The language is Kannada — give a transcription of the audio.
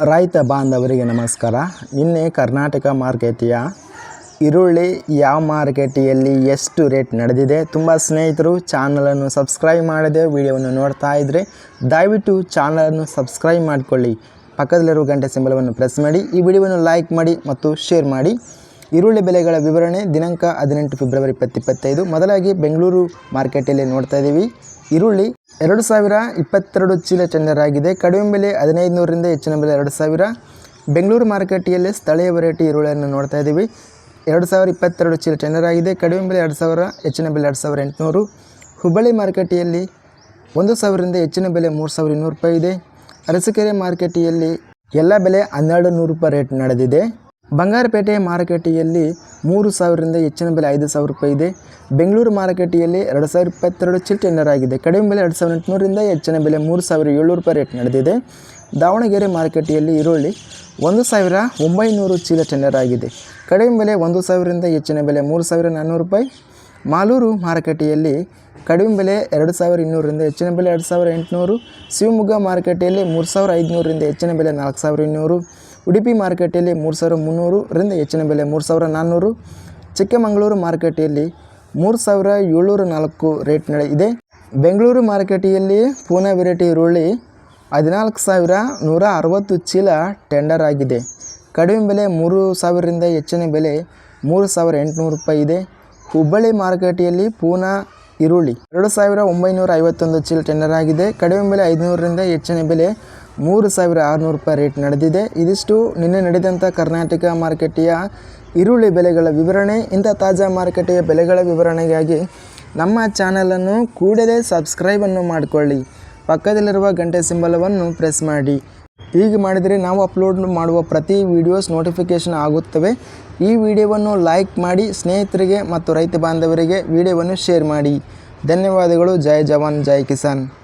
ರೈತ ಬಾಂಧವರಿಗೆ ನಮಸ್ಕಾರ. ನಿನ್ನೆ ಕರ್ನಾಟಕ ಮಾರ್ಕೆಟಿಯ ಈರುಳ್ಳಿ ಯಾವ ಮಾರ್ಕೆಟಿಯಲ್ಲಿ ಎಷ್ಟು ರೇಟ್ ನಡೆದಿದೆ ತುಂಬ ಸ್ನೇಹಿತರು ಚಾನಲನ್ನು ಸಬ್ಸ್ಕ್ರೈಬ್ ಮಾಡದೆ ವಿಡಿಯೋವನ್ನು ನೋಡ್ತಾ ಇದ್ದರೆ ದಯವಿಟ್ಟು ಚಾನಲನ್ನು ಸಬ್ಸ್ಕ್ರೈಬ್ ಮಾಡಿಕೊಳ್ಳಿ. ಪಕ್ಕದಲ್ಲಿರುವ ಗಂಟೆ ಸಿಂಬಲವನ್ನು ಪ್ರೆಸ್ ಮಾಡಿ, ಈ ವಿಡಿಯೋವನ್ನು ಲೈಕ್ ಮಾಡಿ ಮತ್ತು ಶೇರ್ ಮಾಡಿ. ಈರುಳ್ಳಿ ಬೆಲೆಗಳ ವಿವರಣೆ ದಿನಾಂಕ ಹದಿನೆಂಟು ಫೆಬ್ರವರಿ ಇಪ್ಪತ್ತಿಪ್ಪತ್ತೈದು ಮೊದಲಾಗಿ ಬೆಂಗಳೂರು ಮಾರ್ಕೆಟಲ್ಲಿ ನೋಡ್ತಾ ಇದ್ದೀವಿ. ಈರುಳ್ಳಿ ಎರಡು ಸಾವಿರ ಇಪ್ಪತ್ತೆರಡು ಚೀಲ ಟೆಂಡರ್ ಆಗಿದೆ ಕಡಿಮೆ ಬೆಲೆ ಹದಿನೈದು ನೂರರಿಂದ ಹೆಚ್ಚಿನ ಬೆಲೆ ಎರಡು ಸಾವಿರ. ಬೆಂಗಳೂರು ಮಾರುಕಟ್ಟೆಯಲ್ಲಿ ಸ್ಥಳೀಯ ವೆರೈಟಿ ಈರುಳ್ಳಿಯನ್ನು ನೋಡ್ತಾ ಇದ್ದೀವಿ. ಎರಡು ಸಾವಿರ ಇಪ್ಪತ್ತೆರಡು ಚೀಲ ಟೆಂಡರ್ ಆಗಿದೆ ಕಡಿಮೆ ಬೆಲೆ ಎರಡು ಸಾವಿರ, ಹೆಚ್ಚಿನ ಬೆಲೆ ಎರಡು ಸಾವಿರ ಎಂಟುನೂರು. ಹುಬ್ಬಳ್ಳಿ ಮಾರುಕಟ್ಟೆಯಲ್ಲಿ ಒಂದು ಸಾವಿರದಿಂದ ಹೆಚ್ಚಿನ ಬೆಲೆ ಮೂರು ಸಾವಿರ ಇನ್ನೂರು ರೂಪಾಯಿ ಇದೆ. ಅರಸಕೆರೆ ಮಾರುಕಟ್ಟೆಯಲ್ಲಿ ಎಲ್ಲ ಬೆಲೆ ಹನ್ನೆರಡು ನೂರು ರೂಪಾಯಿ ರೇಟ್ ನಡೆದಿದೆ. ಬಂಗಾರಪೇಟೆ ಮಾರುಕಟ್ಟೆಯಲ್ಲಿ ಮೂರು ಸಾವಿರದಿಂದ ಹೆಚ್ಚಿನ ಬೆಲೆ ಐದು ಸಾವಿರ ರೂಪಾಯಿ ಇದೆ. ಬೆಂಗಳೂರು ಮಾರುಕಟ್ಟೆಯಲ್ಲಿ ಎರಡು ಸಾವಿರ ಇಪ್ಪತ್ತೆರಡು ಚಿಲ್ ಟೆಂಡರ್ ಆಗಿದೆ. ಕಡಿಮೆ ಬೆಲೆ ಎರಡು ಸಾವಿರದ ಎಂಟುನೂರಿಂದ ಹೆಚ್ಚಿನ ಬೆಲೆ ಮೂರು ಸಾವಿರ ಏಳ್ನೂರು ರೂಪಾಯಿ ರೇಟ್ ನಡೆದಿದೆ. ದಾವಣಗೆರೆ ಮಾರುಕಟ್ಟೆಯಲ್ಲಿ ಈರುಳ್ಳಿ ಒಂದು ಸಾವಿರ ಒಂಬೈನೂರು ಚೀಲ ಟೆಂಡರ್ ಆಗಿದೆ. ಕಡಿಮೆ ಬೆಲೆ ಒಂದು ಸಾವಿರದಿಂದ ಹೆಚ್ಚಿನ ಬೆಲೆ ಮೂರು ಸಾವಿರ ನಾನ್ನೂರು ರೂಪಾಯಿ. ಮಾಲೂರು ಮಾರುಕಟ್ಟೆಯಲ್ಲಿ ಕಡಿಮೆ ಬೆಲೆ ಎರಡು ಸಾವಿರ ಇನ್ನೂರರಿಂದ ಹೆಚ್ಚಿನ ಬೆಲೆ ಎರಡು ಸಾವಿರ ಎಂಟುನೂರು. ಶಿವಮೊಗ್ಗ ಮಾರುಕಟ್ಟೆಯಲ್ಲಿ ಮೂರು ಸಾವಿರ ಐದುನೂರರಿಂದ ಹೆಚ್ಚಿನ ಬೆಲೆ ನಾಲ್ಕು ಸಾವಿರ ಇನ್ನೂರು. ಉಡುಪಿ ಮಾರುಕಟ್ಟೆಯಲ್ಲಿ ಮೂರು ಸಾವಿರ ಮುನ್ನೂರರಿಂದ ಹೆಚ್ಚಿನ ಬೆಲೆ ಮೂರು ಸಾವಿರ ನಾನ್ನೂರು. ಚಿಕ್ಕಮಗಳೂರು ಮಾರುಕಟ್ಟೆಯಲ್ಲಿ ಮೂರು ಸಾವಿರ ಏಳ್ನೂರ ನಾಲ್ಕು ರೇಟ್ ಇದೆ. ಬೆಂಗಳೂರು ಮಾರುಕಟ್ಟೆಯಲ್ಲಿ ಪೂನಾ ವೆರೈಟಿ ಈರುಳ್ಳಿ ಹದಿನಾಲ್ಕು ಸಾವಿರ ನೂರ ಅರವತ್ತು ಚೀಲ ಟೆಂಡರ್ ಆಗಿದೆ. ಕಡಿಮೆ ಬೆಲೆ ಮೂರು ಸಾವಿರದಿಂದ ಹೆಚ್ಚಿನ ಬೆಲೆ ಮೂರು ಸಾವಿರ ಎಂಟುನೂರು ರೂಪಾಯಿ ಇದೆ. ಹುಬ್ಬಳ್ಳಿ ಮಾರುಕಟ್ಟೆಯಲ್ಲಿ ಪೂನಾ ಈರುಳ್ಳಿ ಎರಡು ಸಾವಿರ ಒಂಬೈನೂರ ಐವತ್ತೊಂದು ಚೀಲ ಟೆಂಡರ್ ಆಗಿದೆ. ಕಡಿಮೆ ಬೆಲೆ ಐದುನೂರರಿಂದ ಹೆಚ್ಚಿನ ಬೆಲೆ ಮೂರು ಸಾವಿರ ಆರುನೂರು ರೂಪಾಯಿ ರೇಟ್ ನಡೆದಿದೆ. ಇದಿಷ್ಟು ನಿನ್ನೆ ನಡೆದಂಥ ಕರ್ನಾಟಕ ಮಾರುಕಟ್ಟೆಯ ಈರುಳ್ಳಿ ಬೆಲೆಗಳ ವಿವರಣೆ. ಇಂಥ ತಾಜಾ ಮಾರುಕಟ್ಟೆಯ ಬೆಲೆಗಳ ವಿವರಣೆಗಾಗಿ ನಮ್ಮ ಚಾನಲನ್ನು ಕೂಡಲೇ ಸಬ್ಸ್ಕ್ರೈಬನ್ನು ಮಾಡಿಕೊಳ್ಳಿ. ಪಕ್ಕದಲ್ಲಿರುವ ಗಂಟೆ ಸಿಂಬಲವನ್ನು ಪ್ರೆಸ್ ಮಾಡಿ. ಹೀಗೆ ಮಾಡಿದರೆ ನಾವು ಅಪ್ಲೋಡ್ ಮಾಡುವ ಪ್ರತಿ ವಿಡಿಯೋಸ್ ನೋಟಿಫಿಕೇಷನ್ ಆಗುತ್ತವೆ. ಈ ವಿಡಿಯೋವನ್ನು ಲೈಕ್ ಮಾಡಿ, ಸ್ನೇಹಿತರಿಗೆ ಮತ್ತು ರೈತ ಬಾಂಧವರಿಗೆ ವಿಡಿಯೋವನ್ನು ಶೇರ್ ಮಾಡಿ. ಧನ್ಯವಾದಗಳು. ಜೈ ಜವಾನ್, ಜೈ ಕಿಸಾನ್.